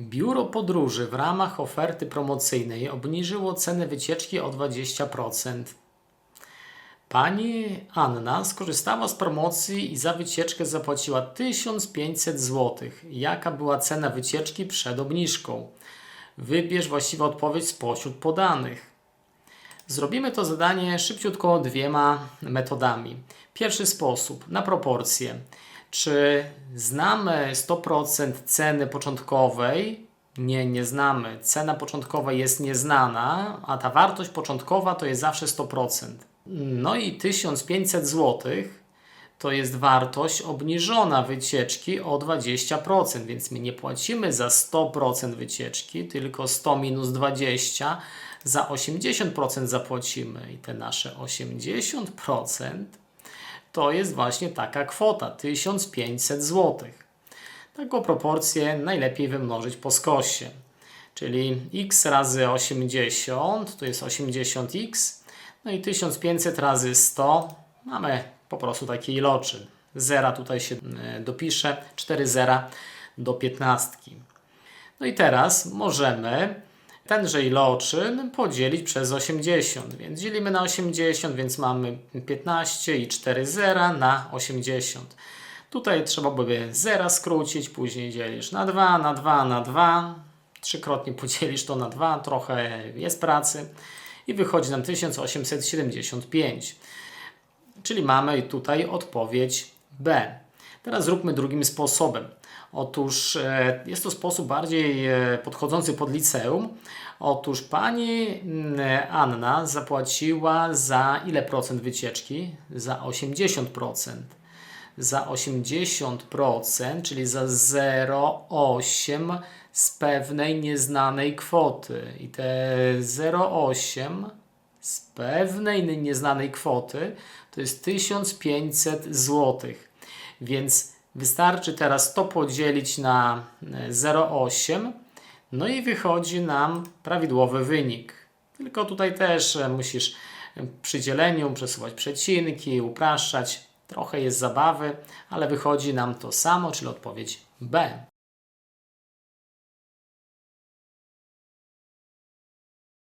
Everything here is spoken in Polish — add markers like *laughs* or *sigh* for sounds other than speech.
Biuro Podróży w ramach oferty promocyjnej obniżyło cenę wycieczki o 20%. Pani Anna skorzystała z promocji i za wycieczkę zapłaciła 1500 zł. Jaka była cena wycieczki przed obniżką? Wybierz właściwą odpowiedź spośród podanych. Zrobimy to zadanie szybciutko dwiema metodami. Pierwszy sposób na proporcje. Czy znamy 100% ceny początkowej? Nie, nie znamy. Cena początkowa jest nieznana, a ta wartość początkowa to jest zawsze 100%. No i 1500 zł to jest wartość obniżona wycieczki o 20%, więc my nie płacimy za 100% wycieczki, tylko 100 minus 20, za 80% zapłacimy. I te nasze 80% to jest właśnie taka kwota 1500 zł. Taką proporcję najlepiej wymnożyć po skosie. Czyli x razy 80 to jest 80x, no i 1500 razy 100 mamy po prostu taki iloczyn. Zera tutaj się e, dopisze, 4 zera do 15. No i teraz możemy tenże iloczyn podzielić przez 80, więc dzielimy na 80, więc mamy 15 i 4 zera na 80. Tutaj trzeba by zera skrócić, później dzielisz na 2, na 2, na 2, trzykrotnie *laughs* podzielisz to na 2, trochę jest pracy i wychodzi nam 1875. Czyli mamy tutaj odpowiedź B. Teraz zróbmy drugim sposobem. Otóż e, jest to sposób bardziej e, podchodzący pod liceum. Otóż pani mm, Anna zapłaciła za ile procent wycieczki? Za 80%. Za 80%, czyli za 0,8 z pewnej nieznanej kwoty. I te 0,8 z pewnej nieznanej kwoty to jest 1500 zł. Więc wystarczy teraz to podzielić na e, 0,8, no i wychodzi nam prawidłowy wynik. Tylko tutaj też e, musisz e, przy dzieleniu przesuwać przecinki, upraszczać. Trochę jest zabawy, ale wychodzi nam to samo, czyli odpowiedź B.